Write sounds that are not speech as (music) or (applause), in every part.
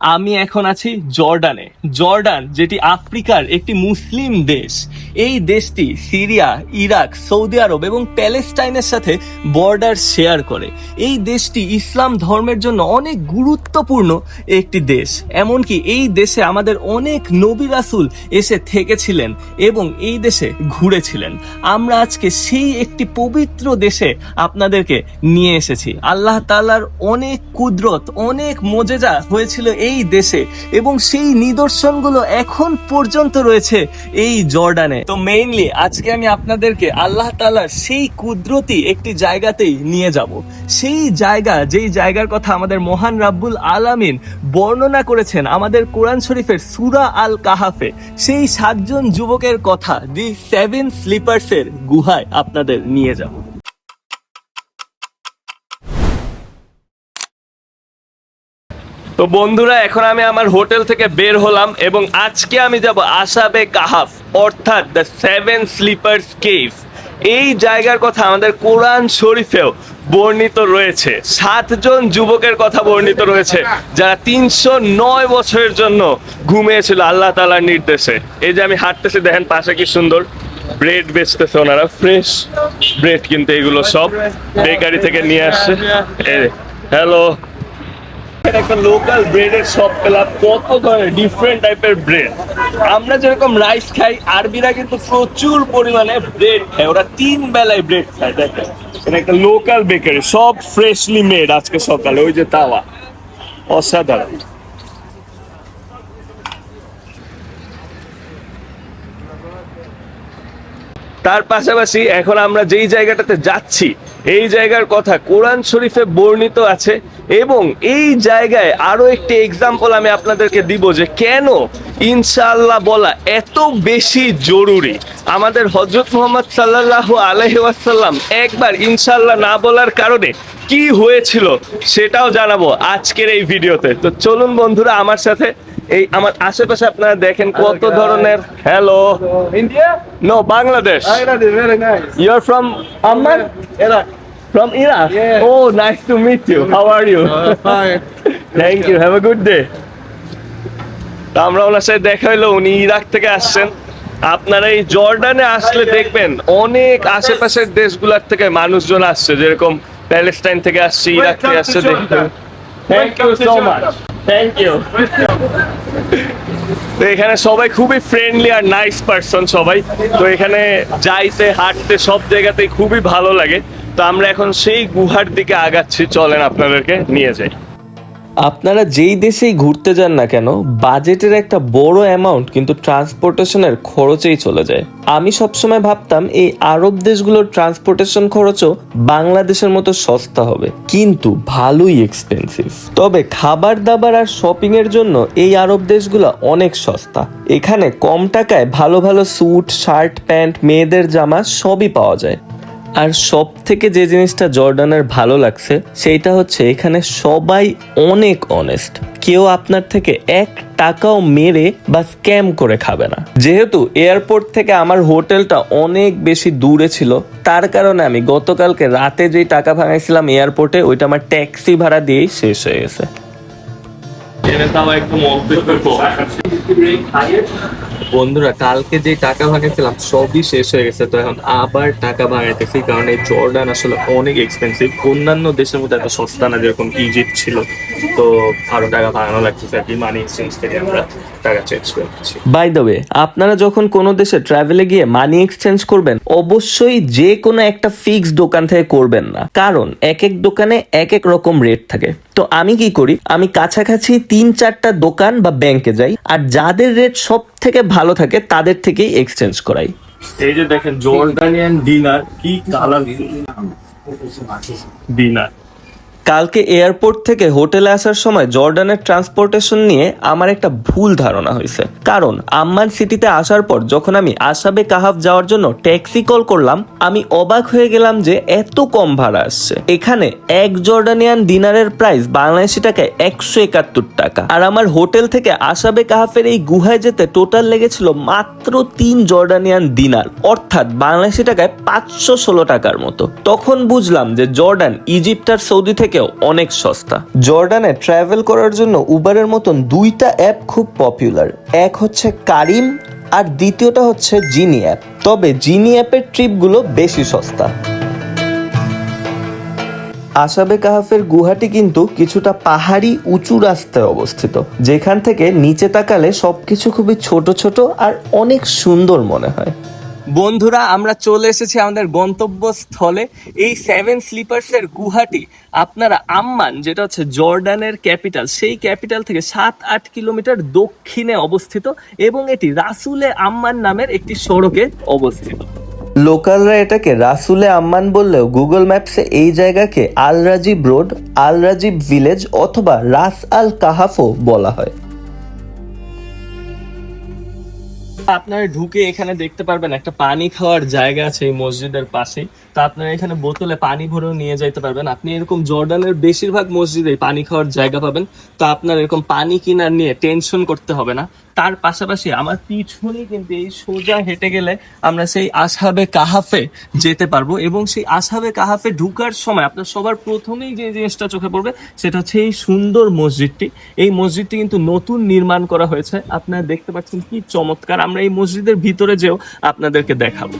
আমি এখন আছি জর্ডানে। জর্ডান, যেটি আফ্রিকার একটি মুসলিম দেশ। এই দেশটি সিরিয়া, ইরাক, সৌদি আরব এবং প্যালেস্টাইনের সাথে বর্ডার শেয়ার করে। এই দেশটি ইসলাম ধর্মের জন্য অনেক গুরুত্বপূর্ণ একটি দেশ। এমনকি এই দেশে আমাদের অনেক নবী রাসুল এসে থেকেছিলেন এবং এই দেশে ঘুরেছিলেন। আমরা আজকে সেই একটি পবিত্র দেশে আপনাদেরকে নিয়ে এসেছি। আল্লাহ তাআলার অনেক কুদরত, অনেক মজেজা হয়েছিল এই দেশে এবং সেই নিদর্শনগুলো এখন পর্যন্ত রয়েছে এই জর্ডানে। তো মেইনলি আজকে আমি আপনাদেরকে আল্লাহ তাআলার সেই কুদরতি একটি জায়গাতেই নিয়ে যাব। সেই জায়গা, যেই জায়গার কথা আমাদের মহান রাব্বুল আলামিন বর্ণনা করেছেন আমাদের কোরআন শরীফের সুরা আল কাহাফে সেই সাতজন যুবকের কথা দি সেভেন স্লিপার্সের গুহায় আপনাদের নিয়ে যাব। তো বন্ধুরা, এখন আমি আমার হোটেল থেকে বের হলাম এবং আজকে আমি যাব আসাবে কাহাফ, অর্থাৎ দ্য সেভেন স্লিপার্স কেভ। এই জায়গার কথা আমাদের কোরআন শরীফেও বর্ণিত রয়েছে। সাতজন যুবকের কথা বর্ণিত রয়েছে, যারা তিনশো নয় বছরের জন্য ঘুমিয়েছিল আল্লাহ তালার নির্দেশে। এই যে আমি হাঁটতেছি, দেখেন পাশে কি সুন্দর ব্রেড বেচতেছে ওনারা। ফ্রেশ ব্রেড কিন্তু এগুলো সব। বেকারি থেকে নিয়ে আসছে। হ্যালো। একটা লোকাল ব্রেডের শপ পেলাম। কত ধরনের ডিফারেন্ট টাইপের ব্রেড আমরা যেরকম রাইস খাই, আরবিরা কিন্তু প্রচুর পরিমাণে ব্রেড খায়। ওরা তিন বেলায় ব্রেড খায়, দেখেন। একটা লোকাল বেকারি সব ফ্রেশলি মেড আজকে সকালে। ওই যে তাওয়া, অসাধারণ। তার পাশাপাশি এখন আমরা যেই জায়গাটাতে যাচ্ছি এই জায়গার কথা কোরআন শরীফে বর্ণিত আছে এবং এই জায়গায় আরও একটি এক্সাম্পল আমি আপনাদেরকে দিব যে কেন ইনশাআল্লাহ বলা এত বেশি জরুরি আমাদের হজরত মোহাম্মদ সাল্লাহ আলহাসাল্লাম একবার ইনশাআল্লাহ না বলার কারণে কি হয়েছিল সেটাও জানাব আজকের এই ভিডিওতে তো চলুন বন্ধুরা আমার সাথে এই আমার আশেপাশে আপনারা দেখেন কত ধরনের hello India no Bangladesh nice. You're from Amman? Iraq. From Iraq? Yeah. Oh, nice to meet you. How are you? Uh, fine. (laughs) Thank you. Have a good day. আমরা ওনার সাথে দেখা হলো উনি ইরাক থেকে আসছেন আপনারা এই জর্ডানে আসলে দেখবেন অনেক আশেপাশের দেশগুলোর থেকে মানুষজন আসছে যেরকম প্যালেস্টাইন থেকে আসছে ইরাক থেকে আসছে Jordan. Thank you so much thank you তো এখানে সবাই খুবই ফ্রেন্ডলি আর নাইস পারসন সবাই তো এখানে যাইতে হাঁটতে সব জায়গাতেই খুবই ভালো লাগে তো আমরা এখন সেই গুহার দিকে আগাচ্ছি, চলেন আপনাদেরকে নিয়ে যাই। আপনারা যেই দেশেই ঘুরতে যান না কেন, বাজেটের একটা বড় অ্যামাউন্ট কিন্তু ট্রান্সপোর্টেশনের খরচেই চলে যায়। আমি সবসময় ভাবতাম, এই আরব দেশগুলোর ট্রান্সপোর্টেশন খরচও বাংলাদেশের মতো সস্তা হবে, কিন্তু ভালোই এক্সপেন্সিভ তবে খাবার দাবার আর শপিং এর জন্য এই আরব দেশগুলো অনেক সস্তা। এখানে কম টাকায় ভালো ভালো স্যুট শার্ট প্যান্ট মেয়েদের জামা সবই পাওয়া যায়। আর সব থেকে যে জিনিসটা জর্ডানের ভালো লাগছে, সেইটা হচ্ছে এখানে সবাই অনেক অনেস্ট কেউ আপনার থেকে এক টাকাও মেরে বা স্ক্যাম করে খাবে না। যেহেতু এয়ারপোর্ট থেকে আমার হোটেলটা অনেক বেশি দূরে ছিল, তার কারণে আমি গতকালকে রাতে যেই টাকা ভাঙাইছিলাম এয়ারপোর্টে ওইটা আমার ট্যাক্সি ভাড়া দিয়েই শেষ হয়ে গেছে। বন্ধুরা, কালকে যে টাকা ভাঙাইছিলাম সবই শেষ হয়ে গেছে। তো এখন আবার টাকা ভাঙাইতেছি, কারণ এই জর্ডান আসলে অনেক এক্সপেন্সিভ অন্যান্য দেশের মধ্যে একটা সস্তা না যেরকম ইজিপ্ট ছিল। তো আরও টাকা ভাঙানো লাগতেছে আর কি মানি এক্সচেঞ্জ থেকে আমরা। টাকা চেঞ্জ করে দিচ্ছি বাই দ্য ওয়ে আপনারা যখন কোনো দেশে ট্রাভেলে গিয়ে মানি এক্সচেঞ্জ করবেন অবশ্যই যে কোনো একটা ফিক্সড দোকান থেকে করবেন না। কারণ এক এক দোকানে এক এক রকম রেট থাকে। তো আমি কি করি? আমি কাছাকাছি তিন চারটা দোকান বা ব্যাংকে যাই আর যাদের রেট সব থেকে ভালো থাকে তাদের থেকেই এক্সচেঞ্জ করাই। এই যে দেখেন জর্ডানিয়ান ডিনার কি কালার ডিনার কালকে এয়ারপোর্ট থেকে হোটেলে আসার সময় জর্ডানের ট্রান্সপোর্টেশন নিয়ে আমার একটা ভুল ধারণা হয়েছে। কারণ আম্মান সিটিতে আসার পর যখন আমি আসাবে কাহাফ যাওয়ার জন্য ট্যাক্সি কল করলাম, আমি অবাক হয়ে গেলাম যে এত কম ভাড়া আসছে। এখানে এক জর্ডানিয়ান দিনারের প্রাইস বাংলাদেশি টাকায় একশো একাত্তর টাকা। আর আমার হোটেল থেকে আসাবে কাহাফের এই গুহায় যেতে টোটাল লেগেছিল মাত্র তিন জর্ডানিয়ান দিনার, অর্থাৎ বাংলাদেশি টাকায় পাঁচশো ষোলো টাকার মতো। তখন বুঝলাম যে জর্ডান, ইজিপ্ট আর সৌদি থেকেও অনেক সস্তা। জর্ডানে ট্রাভেল করার জন্য উবারের মতন দুইটা অ্যাপ খুব পপুলার এক হচ্ছে কারিম আর দ্বিতীয়টা হচ্ছে জিনি অ্যাপ তবে জিনি অ্যাপের ট্রিপগুলো বেশি সস্তা। আসাবে কাহাফের গুহাটি কিন্তু কিছুটা পাহাড়ি, উঁচু রাস্তায় অবস্থিত। যেখান থেকে নিচে তাকালে সবকিছু খুবই ছোট ছোট আর অনেক সুন্দর মনে হয়। বন্ধুরা, আমরা চলে এসেছি আমাদের গন্তব্যস্থলে। এই সেভেন স্লিপার্সের গুহাটি, আপনারা আম্মান, যেটা হচ্ছে জর্ডানের ক্যাপিটাল, সেই ক্যাপিটাল থেকে সাত আট কিলোমিটার দক্ষিণে অবস্থিত এবং এটি রাসুলে আম্মান নামের একটি সড়কে অবস্থিত। লোকালরা এটাকে রাসুলে আম্মান বললেও গুগল ম্যাপসে এই জায়গাকে Al Rajib road Al Rajib village অথবা রাস আল কাহাফও বলা হয়। আপনারা ঢুকে এখানে দেখতে পারবেন একটা পানি খাওয়ার জায়গা আছে এই মসজিদের পাশে তো আপনারা এখানে বোতলে পানি ভরেও নিয়ে যাইতে পারবেন। আপনি এরকম জর্ডানের বেশিরভাগ মসজিদে পানি খাওয়ার জায়গা পাবেন। তো আপনার এরকম পানি কিনার নিয়ে টেনশন করতে হবে না। তার পাশাপাশি আমার পিছনে কিন্তু এই সোজা হেঁটে গেলে আমরা সেই আসাবে কাহাফে যেতে পারব এবং সেই আসাবে কাহাফে ঢুকার সময় আপনার সবার প্রথমেই যে জিনিসটা চোখে পড়বে সেটা হচ্ছে এই সুন্দর মসজিদটি। এই মসজিদটি কিন্তু নতুন নির্মাণ করা হয়েছে। আপনারা দেখতে পাচ্ছেন কি চমৎকার। আমরা এই মসজিদের ভিতরে যেও আপনাদেরকে দেখাবো।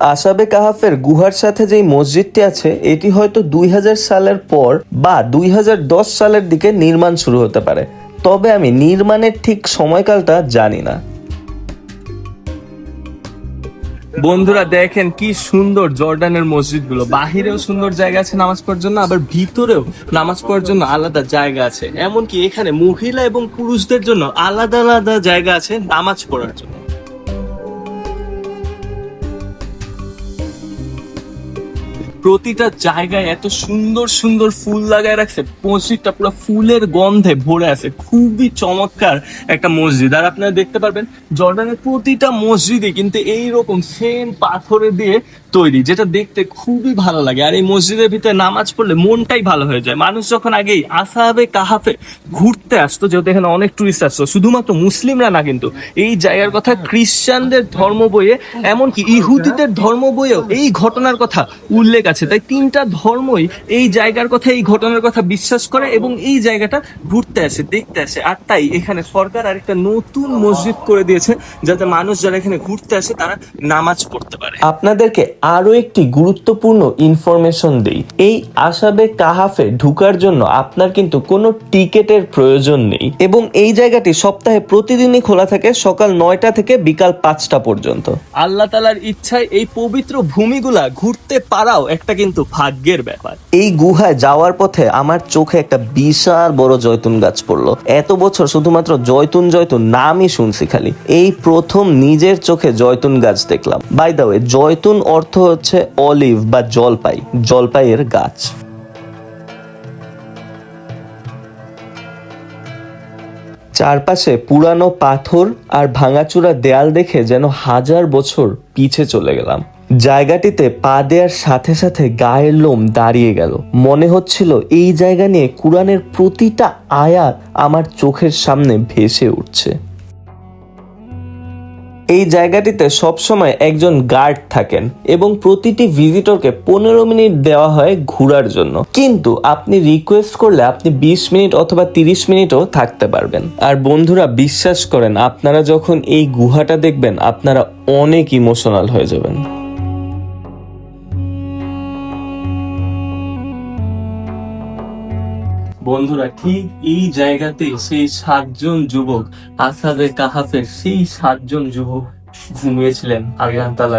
আসাবে কাহাফের গুহার সাথে যেই মসজিদটি আছে, এটি হয়তো দুই সালের পর বা দুই হাজার দশ সালের দিকে নির্মাণ শুরু হতে পারে। তবে আমি নির্মাণের ঠিক সময়কালটা জানি না। বন্ধুরা, দেখেন কি সুন্দর জর্ডানের মসজিদগুলো। বাহিরেও সুন্দর জায়গা আছে নামাজ পড়ার জন্য, আবার ভিতরেও নামাজ পড়ার জন্য আলাদা জায়গা আছে। এমনকি এখানে মহিলা এবং পুরুষদের জন্য আলাদা আলাদা জায়গা আছে নামাজ পড়ার জন্য। প্রতিটা জায়গায় এত সুন্দর সুন্দর ফুল লাগায় রাখছে, মসজিদটা পুরো ফুলের গন্ধে ভরে আছে, খুবই চমৎকার একটা মসজিদ। আর আপনারা দেখতে পারবেন, জর্ডানের প্রতিটা মসজিদে কিন্তু এইরকম সেম পাথরে দিয়ে তৈরি, যেটা দেখতে খুবই ভালো লাগে। আর এই মসজিদের ভিতরে নামাজ পড়লে মনটাই ভালো হয়ে যায়। মানুষ যখন আগেই আসাবে, কাহাফে ঘুরতে আসতো, যেহেতু এখানে অনেক টুরিস্ট আসতো, শুধুমাত্র মুসলিমরা না কিন্তু, এই জায়গার কথা খ্রিস্টানদের ধর্ম বইয়ে, এমনকি ইহুদিদের ধর্ম বইয়েও এই ঘটনার কথা উল্লেখ আছে। তাই তিনটা ধর্মই এই জায়গার কথা, এই ঘটনার কথা বিশ্বাস করে এবং এই জায়গাটা ঘুরতে আসে, দেখতে আসে। আর তাই এখানে সরকার আরেকটা নতুন মসজিদ করে দিয়েছে, যাতে মানুষ যারা এখানে ঘুরতে আসে, তারা নামাজ পড়তে পারে। আপনাদেরকে আরও একটি গুরুত্বপূর্ণ ইনফরমেশন দেই। এই আসাবে কাহাফে ঢুকার জন্য আপনার কিন্তু কোনো টিকেটের প্রয়োজন নেই এবং এই জায়গাটি সপ্তাহে প্রতিদিনই খোলা থাকে সকাল নয়টা থেকে বিকাল পাঁচটা পর্যন্ত। আল্লাহ তালার ইচ্ছায় এই পবিত্র ভূমিগুলা ঘুরতে পারাও একটা কিন্তু ভাগ্যের ব্যাপার। এই গুহায় যাওয়ার পথে আমার চোখে একটা বিশাল বড় জয়তুন গাছ পড়ল। এত বছর শুধুমাত্র জয়তুন জয়তুন নামই শুনছি খালি। এই প্রথম নিজের চোখে জয়তুন গাছ দেখলাম। বাই দা ওয়ে জয়তুন অর্থ হচ্ছে অলিভ বা জলপাই, জলপাইয়ের গাছ। চারপাশে পুরানো পাথর আর ভাঙাচুরা দেয়াল দেখে যেন হাজার বছর পিছে চলে গেলাম। জায়গাটিতে পা দেওয়ার সাথে সাথে গায়ের লোম দাঁড়িয়ে গেল। মনে হচ্ছিল এই জায়গা নিয়ে কোরআনের প্রতিটা আয়াত আমার চোখের সামনে ভেসে উঠছে। এই জায়গাটিতে সবসময় একজন গার্ড থাকেন এবং প্রতিটি ভিজিটরকে পনেরো মিনিট দেওয়া হয় ঘোরার জন্য। কিন্তু আপনি রিকোয়েস্ট করলে আপনি বিশ মিনিট অথবা তিরিশ মিনিটও থাকতে পারবেন। আর বন্ধুরা, বিশ্বাস করেন, আপনারা যখন এই গুহাটা দেখবেন, আপনারা অনেক ইমোশনাল হয়ে যাবেন। বন্ধুরা, ঠিক এই জায়গাতে সেই সাতজন যুবক আসাদে কাহাফের সেই সাতজন যুবক ঘুমিয়েছিলেন আল্লাহ তালা।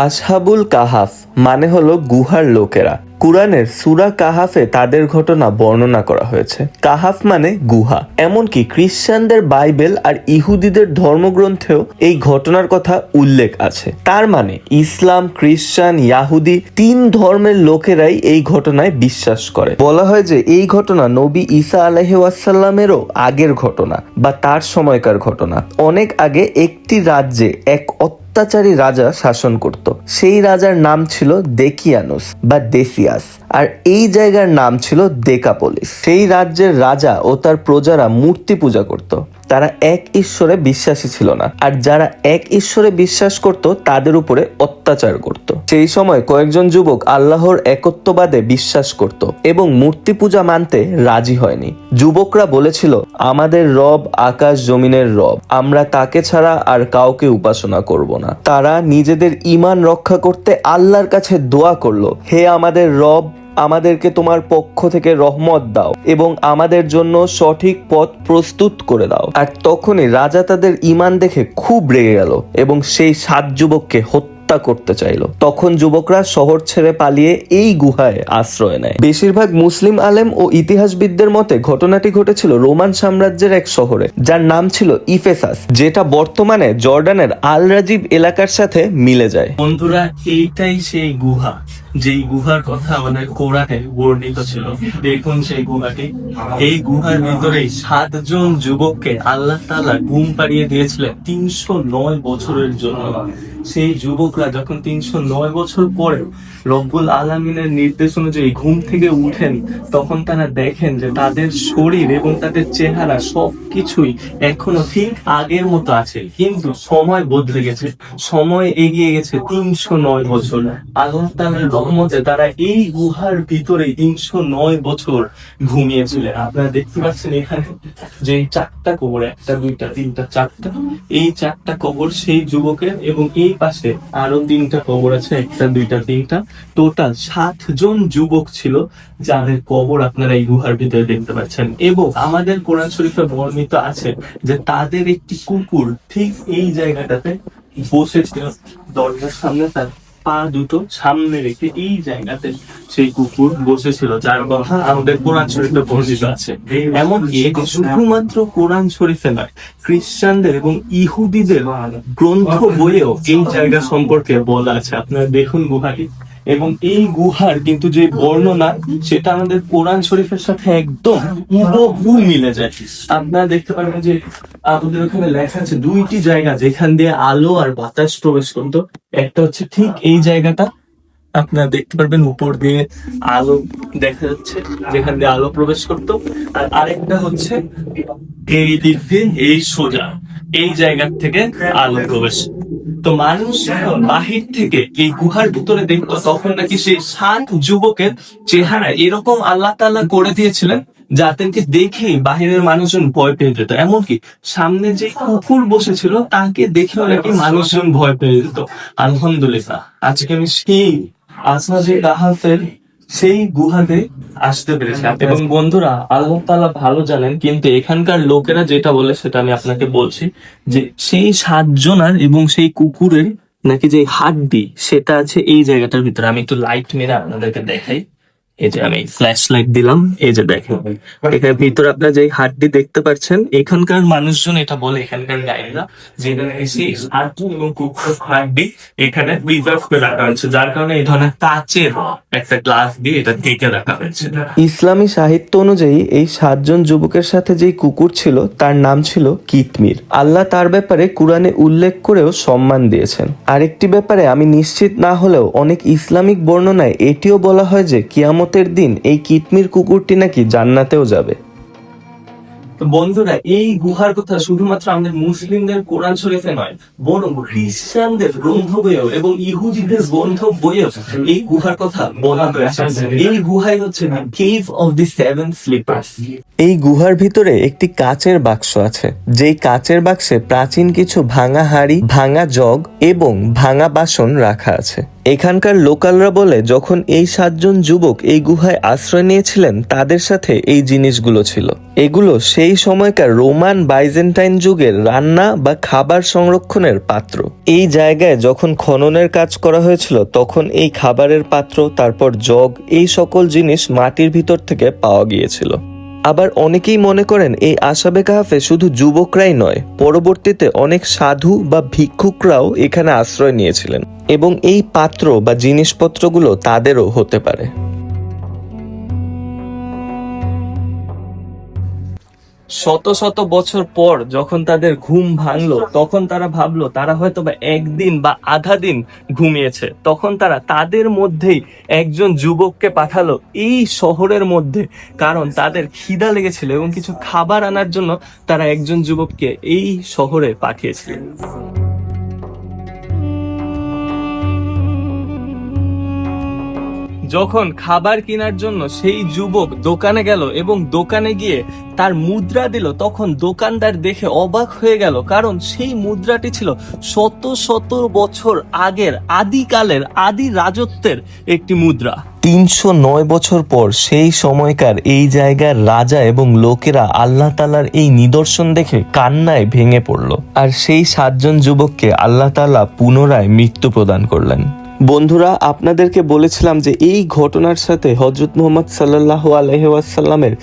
আসহাবুল কাহাফ মানে হলো গুহার লোকেরা। কুরআনের সুরা কাহাফে তাদের ঘটনা বর্ণনা করা হয়েছে। কাহাফ মানে গুহা। এমনকি খ্রিস্টানদের বাইবেল আর ইহুদিদের ধর্মগ্রন্থেও এই ঘটনার কথা উল্লেখ আছে। তার মানে ইসলাম, খ্রিস্টান, ইয়াহুদি তিন ধর্মের লোকেরাই এই ঘটনায় বিশ্বাস করে। বলা হয় যে এই ঘটনা নবী ঈসা আলহাসাল্লামেরও আগের ঘটনা বা তার সময়কার ঘটনা। অনেক আগে একটি রাজ্যে এক অত্যাচারী রাজা শাসন করত। সেই রাজার নাম ছিল দেকিয়ানুস বা দেসিয়াস আর এই জায়গার নাম ছিল দেকাপলিস। সেই রাজ্যের রাজা ও তার প্রজারা মূর্তি পূজা করত। তারা এক ঈশ্বরে বিশ্বাসী ছিল না। আর যারা এক ঈশ্বরে বিশ্বাস করত, তাদের উপরে অত্যাচার করত। সেই সময় কয়েকজন যুবক আল্লাহর একত্ববাদে বিশ্বাস করত এবং মূর্তি পূজা মানতে রাজি হয়নি। যুবকরা বলেছিল, আমাদের রব আকাশ জমিনের রব। আমরা তাকে ছাড়া আর কাউকে উপাসনা করব না। তারা নিজেদের ইমান রক্ষা করতে আল্লাহর কাছে দোয়া করল, হে আমাদের রব আমাদেরকে তোমার পক্ষ থেকে রহমত দাও এবং আমাদের জন্য সঠিক পথ প্রস্তুত করে দাও। আর তখনই রাজা তাদের ইমান দেখে খুব রেগে গেল এবং সেই সাত যুবককে হত্যা করতে চাইলো। তখন যুবকরা শহর ছেড়ে পালিয়ে এই গুহায় আশ্রয় নেয়। বেশিরভাগ মুসলিম আলেম ও ইতিহাসবিদদের মতে ঘটনাটি ঘটেছিল রোমান সাম্রাজ্যের এক শহরে, যার নাম ছিল ইফেসাস, যেটা বর্তমানে জর্ডানের আল রাজিব এলাকার সাথে মিলে যায়। বন্ধুরা, এইটাই সেই গুহা। যেই গুহার কথা আমাদের কোরআনে বর্ণিত ছিল, দেখুন সেই গুহাটি। এই গুহার ভিতরে সাতজন যুবককে আল্লাহ তাআলা ঘুম পাড়িয়ে দিয়েছিলেন তিনশো নয় বছরের জন্য। সেই যুবকরা যখন তিনশো নয় বছর পরে রব্বুল আলমিনের নির্দেশ অনুযায়ী ঘুম থেকে উঠেন, তখন তারা দেখেন যে তাদের শরীর এবং তাদের চেহারা সবকিছুই এখনও ঠিক আগের মতো আছে। কিন্তু সময় বদলে গেছে, সময় এগিয়ে গেছে তিনশো নয় বছর। আল্লাহ তাআলার রহমতে তারা এই গুহার ভিতরে তিনশো নয় বছর ঘুমিয়েছিলেন। আপনারা দেখতে পাচ্ছেন এখানে যে চারটা কবর, একটা, দুইটা, তিনটা, চারটা। এই চারটা কবর সেই যুবকের এবং এই পাশে আরও তিনটা কবর আছে, একটা, দুইটা, তিনটা। টোটাল সাতজন যুবক ছিল, যাদের কবর আপনারা এই গুহার ভিতরে দেখতে পাচ্ছেন। এবং আমাদের কোরআন শরীফে বর্ণিত আছে যে তাদের একটি কুকুর ঠিক এই জায়গাটাতে বসেছিল। দরজার সামনে তার পা দুটো সামনে রেখে এই জায়গাতে সেই কুকুর বসেছিল, যার কথা আমাদের কোরআন শরীফে বর্ণিত আছে। এমনকি শুধুমাত্র কোরআন শরীফে নয়, খ্রিস্টানদের এবং ইহুদিদের গ্রন্থ বইয়েও এই জায়গা সম্পর্কে বলা আছে। আপনারা দেখুন গুহাটি। এবং এই গুহার কিন্তু যে বর্ণনা, সেটা আমাদের কোরআন শরীফের সাথে একদম হুবহু মিলে যায়। আপনারা দেখতে পারবেন যে আমাদের ওখানে লেখা আছে দুইটি জায়গা, যেখান দিয়ে আলো আর বাতাস প্রবেশ করতো। একটা হচ্ছে ঠিক এই জায়গাটা আপনারা দেখতে পারবেন উপর দিয়ে আলো দেখা যাচ্ছে, যেখান দিয়ে আলো প্রবেশ করতো। আর আরেকটা হচ্ছে এই দিক এই সোজা, এই জায়গার থেকে আলো প্রবেশ। তো মানুষ বাহির থেকে এই গুহার ভিতরে দেখতো, তখন নাকি সেই সাত যুবকের চেহারা এরকম আল্লাহ তাআলা করে দিয়েছিলেন, যাদেরকে দেখেই বাহিরের মানুষজন ভয় পেয়ে যেত। এমনকি সামনে যে কুকুর বসেছিল, তাকে দেখেও নাকি মানুষজন ভয় পেয়ে যেত। আলহামদুলিল্লাহ। আজকে আমি সেই আসমাজে কাহাফের সেই গুহাতে আসতে পেরেছিলাম এবং বন্ধুরা আল্লাহ তালা ভালো জানেন কিন্তু এখানকার লোকেরা যেটা বলে সেটা আমি আপনাকে বলছি যে সেই সাতজনার এবং সেই কুকুরের নাকি যে হাড্ডি সেটা আছে এই জায়গাটার ভিতরে। আমি একটু লাইট মেরে আপনাদেরকে দেখাই। এই যে আমি ফ্ল্যাশ লাইট দিলাম এই যে দেখেন। এখানে ভিতরে আপনার যে হাড্ডি দেখতে পাচ্ছেন এখানকার মানুষজন এটা বলে এখানকার গাইডরা যে এখানে এসে হাড্ডি এবং হাড্ডি এখানে প্রিজার্ভ করে রাখা হয়েছে। যার কারণে এই ধরনের কাচের একটা গ্লাস দিয়ে এটা ঢেকে রাখা হয়েছে। ইসলামী সাহিত্য অনুযায়ী এই সাতজন যুবকের সাথে যেই কুকুর ছিল তার নাম ছিল কিতমির। আল্লাহ তার ব্যাপারে কুরআনে উল্লেখ করেও সম্মান দিয়েছেন। আরেকটি ব্যাপারে আমি নিশ্চিত না হলেও অনেক ইসলামিক বর্ণনায় এটিও বলা হয় যে কিয়ামতের দিন এই কিতমির কুকুরটি নাকি জান্নাতেও যাবে। তো বন্ধুরা এই গুহার কথা শুধুমাত্র আমাদের মুসলিমদের কোরআন শরীফে নয় বরং খ্রিস্টানদের গ্রন্থ বইয়েও এবং ইহুদিদের গ্রন্থ বইয়েও এই গুহার কথা বলা হয়েছে। এই গুহাই হচ্ছে cave of the seven sleepers এই গুহার ভিতরে একটি কাচের বাক্স আছে যেই কাচের বাক্সে প্রাচীন কিছু ভাঙা হাড়ি ভাঙা জগ এবং ভাঙা বাসন রাখা আছে। এখানকার লোকালরা বলে, যখন এই সাতজন যুবক এই গুহায় আশ্রয় নিয়েছিলেন, তাদের সাথে এই জিনিসগুলো ছিল। এগুলো সেই সময়কার রোমান বাইজেন্টাইন যুগের রান্না বা খাবার সংরক্ষণের পাত্র। এই জায়গায় যখন খননের কাজ করা হয়েছিল, তখন এই খাবারের পাত্র, তারপর জগ, এই সকল জিনিস মাটির ভিতর থেকে পাওয়া গিয়েছিল। আবার অনেকেই মনে করেন এই আসাবে কাহাফে শুধু যুবকরাই নয়, পরবর্তীতে অনেক সাধু বা ভিক্ষুকরাও এখানে আশ্রয় নিয়েছিলেন এবং এই পাত্র বা জিনিসপত্রগুলো তাদেরও হতে পারে। শত শত বছর পর যখন তাদের ঘুম ভাঙলো, তখন তারা ভাবলো, তারা হয়তো বা একদিন বা আধা দিন ঘুমিয়েছে। তখন তারা তাদের মধ্যেই একজন যুবককে পাঠালো এই শহরের মধ্যে। কারণ তাদের খিদা লেগেছিল এবং কিছু খাবার আনার জন্য তারা একজন যুবককে এই শহরে পাঠিয়েছিল। যখন খাবার কেনার জন্য সেই যুবক দোকানে গেল এবং দোকানে গিয়ে তার মুদ্রা দিল, তখন দোকানদার দেখে অবাক হয়ে গেল। কারণ সেই মুদ্রাটি ছিল শত শত বছর আগের, আদিকালের, আদি রাজত্বের একটি মুদ্রা। তিনশো নয় বছর পর সেই সময়কার এই জায়গার রাজা এবং লোকেরা আল্লাহ তালার এই নিদর্শন দেখে কান্নায় ভেঙে পড়ল। আর সেই সাতজন যুবককে আল্লাহ তালা পুনরায় মৃত্যু প্রদান করলেন। বন্ধুরা, আপনাদেরকে বলেছিলাম যে এই ঘটনার সাথে হজরত মোহাম্মদ সাল্লাহ আলহাসাল্লামের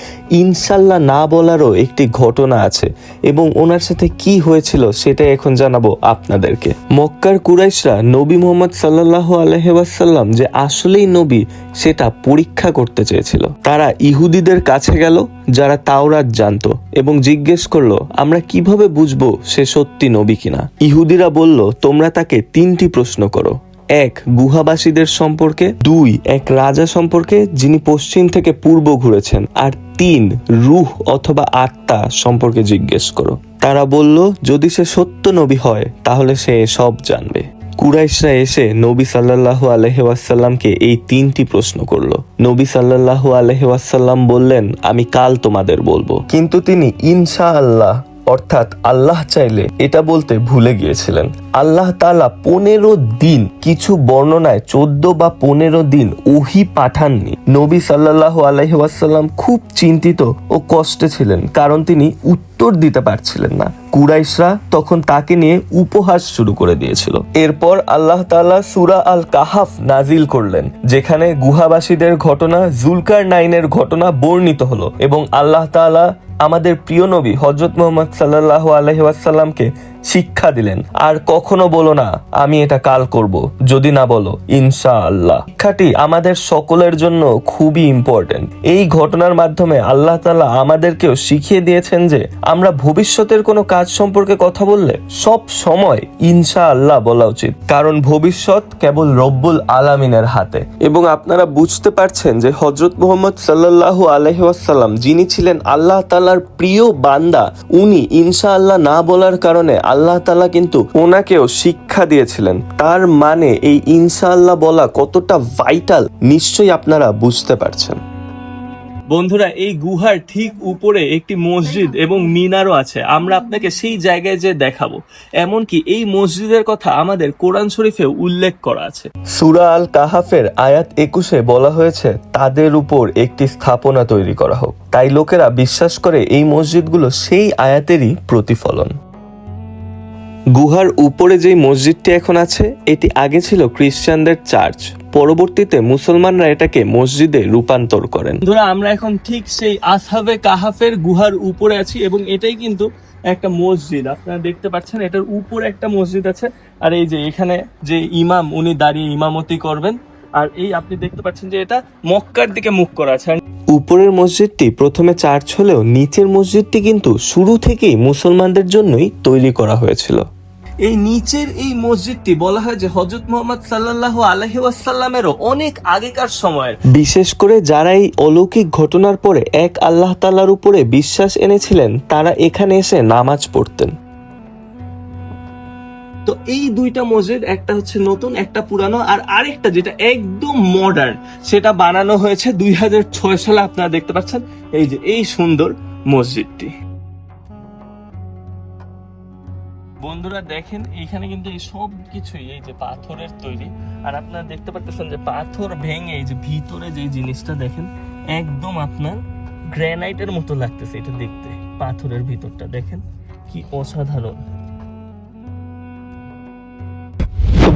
ইনশাল্লাহ না বলারও একটি ঘটনা আছে এবং ওনার সাথে কি হয়েছিল সেটা এখন জানাব আপনাদেরকে। মক্কার কুরাইশরা নবী মোহাম্মদ সাল্লাহ আলহাসাল্লাম যে আসলেই নবী, সেটা পরীক্ষা করতে চেয়েছিল। তারা ইহুদিদের কাছে গেল, যারা তাওরাত জানত এবং জিজ্ঞেস করল, আমরা কীভাবে বুঝব সে সত্যি নবী কিনা? ইহুদিরা বলল, তোমরা তাকে তিনটি প্রশ্ন করো। এক গুহাবাসীদের সম্পর্কে, দুই এক রাজা সম্পর্কে যিনি পশ্চিম থেকে পূর্ব ঘুরেছেন, আর তিন রুহ অথবা আত্মা সম্পর্কে জিজ্ঞেস করো। তারা বলল, যদি সে সত্য নবী হয়, তাহলে সে সব জানবে। কুরাইশরা এসে নবী সাল্লাল্লাহু আলহি ওয়াসাল্লামকে এই তিনটি প্রশ্ন করল। নবী সাল্লাল্লাহু আলহি ওয়াসাল্লাম বললেন, আমি কাল তোমাদের বলব। কিন্তু তিনি ইনশা আল্লাহ অর্থাৎ আল্লাহ চাইলে এটা বলতে ভুলে গিয়েছিলেন। আল্লাহ তালা পনেরো দিন কিছু বর্ণনায় চোদ্দ বা পনেরো দিন ওহি পাঠাননি। নবী সাল্লাহ আলহিহাসাল্লাম খুব চিন্তিত ও কষ্টে ছিলেন, কারণ তিনি উত্তর দিতে পারছিলেন না। কুরাইশরা তখন তাকে নিয়ে উপহাস শুরু করে দিয়েছিল। এরপর আল্লাহ তাআলা সুরা আল কাহাফ নাজিল করলেন, যেখানে গুহাবাসীদের ঘটনা জুলকার নাইনের ঘটনা বর্ণিত হলো এবং আল্লাহ তাআলা আমাদের প্রিয় নবী হজরত মোহাম্মদ সাল্লাহ আলহিহাসাল্লামকে শিক্ষা দিলেন। আর কখনো বলো না, আমি এটা কাল করব। যদি না বলো ইনশা আল্লাহ শিক্ষাটি আমাদের সকলের জন্য খুবই ইম্পর্টেন্ট এই ঘটনার মাধ্যমে আল্লাহ তালা আমাদেরকেও শিখিয়ে দিয়েছেন যে, আমরা ভবিষ্যতের কোনো কাজ সম্পর্কে কথা বললে সব সময় ইনশা আল্লাহ বলা উচিত। কারণ ভবিষ্যৎ কেবল রব্বুল আলামিনের হাতে। এবং আপনারা বুঝতে পারছেন যে হজরত মোহাম্মদ সাল্লাল্লাহু আলহি যিনি ছিলেন আল্লাহ তালার প্রিয় বান্দা, উনি ইনশা আল্লাহ না বলার কারণে আল্লাহ তালা কিন্তু ওনাকেও শিক্ষা দিয়েছিলেন। তার মানে এই ইনশাআল্লাহ বলা কতটা ভাইটাল নিশ্চয়ই আপনারা বুঝতে পারছেন। বন্ধুরা এই গুহার ঠিক উপরে একটি মসজিদ এবং মিনারও আছে। আমরা আপনাকে সেই জায়গায় যে দেখাবো। এমনকি এই মসজিদের কথা আমাদের কোরআন শরীফে উল্লেখ করা আছে। সুরা আল কাহাফের আয়াত একুশে বলা হয়েছে তাদের উপর একটি স্থাপনা তৈরি করা হোক। তাই লোকেরা বিশ্বাস করে এই মসজিদগুলো সেই আয়াতেরই প্রতিফলন। গুহার উপরে যেই মসজিদটি এখন আছে এটি আগে ছিল খ্রিস্টানদের চার্চ। পরবর্তীতে মুসলমানরা এটাকে মসজিদে রূপান্তর করেন। বন্ধুরা আমরা এখন ঠিক সেই আসহাবে কাহাফের গুহার উপরে আছি এবং এটাই কিন্তু একটা মসজিদ। আপনারা দেখতে পাচ্ছেন এটার উপরে একটা মসজিদ আছে। আর এই যে এখানে যে ইমাম উনি দাঁড়িয়ে ইমামতি করবেন। আর এই আপনি দেখতে পাচ্ছেন যে এটা মক্কার দিকে মুখ করা আছে। উপরের মসজিদটি প্রথমে চার্চ হলেও নিচের মসজিদটি কিন্তু শুরু থেকেই মুসলমানদের জন্যই তৈরি করা হয়েছিল। এই নিচের এই মসজিদটি বলা হয় যে হজরত মোহাম্মদ সাল্লাহ আলহি ওয়াসাল্লামেরও অনেক আগেকার সময়ের। বিশেষ করে যারা এই অলৌকিক ঘটনার পরে এক আল্লাহ তালার উপরে বিশ্বাস এনেছিলেন তারা এখানে এসে নামাজ পড়তেন। তো এই দুইটা মসজিদ একটা হচ্ছে নতুন একটা পুরানো আর আরেকটা যেটা একদম মডার্ন সেটা বানানো হয়েছে দুই হাজার ছয় সালে। আপনারা দেখতে পাচ্ছেন এই যে এই সুন্দর মসজিদটি। বন্ধুরা দেখেন এইখানে কিন্তু এই সব কিছুই এই যে পাথরের তৈরি। আর আপনারা দেখতে পাচ্ছেন যে পাথর ভেঙে এই যে ভিতরে যে জিনিসটা দেখেন, একদম আপনার গ্রানাইটের মতো লাগতেছে এটা দেখতে, পাথরের ভিতরটা। দেখেন কি অসাধারণ।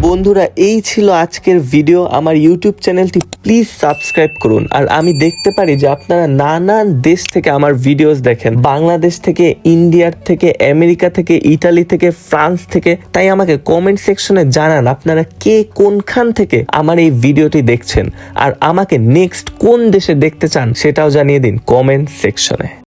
বন্ধুরা, এই ছিল আজকের ভিডিও আমার ইউটিউব চ্যানেলটি প্লিজ সাবস্ক্রাইব করুন। আর আমি দেখতে পারি যে আপনারা নানান দেশ থেকে আমার ভিডিওস দেখেন। বাংলাদেশ থেকে ইন্ডিয়ার থেকে আমেরিকা থেকে ইটালি থেকে ফ্রান্স থেকে। তাই আমাকে কমেন্ট সেকশনে জানান আপনারা কে কোনখান থেকে আমার এই ভিডিওটি দেখছেন। আর আমাকে নেক্সট কোন দেশে দেখতে চান সেটাও জানিয়ে দিন কমেন্ট সেকশনে